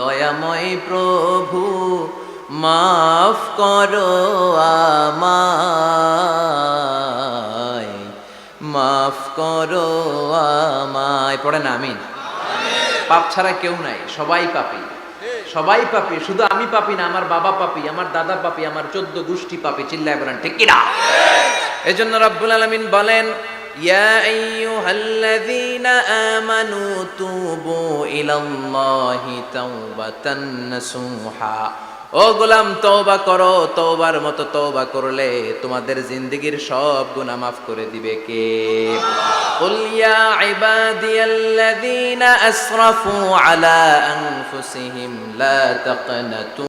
দয়াময় প্রভু, মাফ করো আমায়। মাফ করো আমায়। পড়ে না আমিন। পাপ ছাড়া কেউ নাই, সবাই পাপি। সবাই পাপি, শুধু আমি পাপি না, আমার বাবা পাপি, আমার দাদা পাপি, আমার চোদ্দ গোষ্ঠী পাপি, চিল্লায় বলেন, ঠিক কিনা? এজন্য রব্বুল আলামিন বলেন ইয়া আইয়ুহাল্লাযীনা আমানু তুবু ইলাল্লাহি তাওবাতান নাসুহা ও গোলাম তওবা করো তওবার মতো তওবা করলে তোমাদের জিন্দেগীর সব গুনাহ মাফ করে দিবে কে قل يا عبادي الذين أسرفوا على أنفسهم لا تقنطوا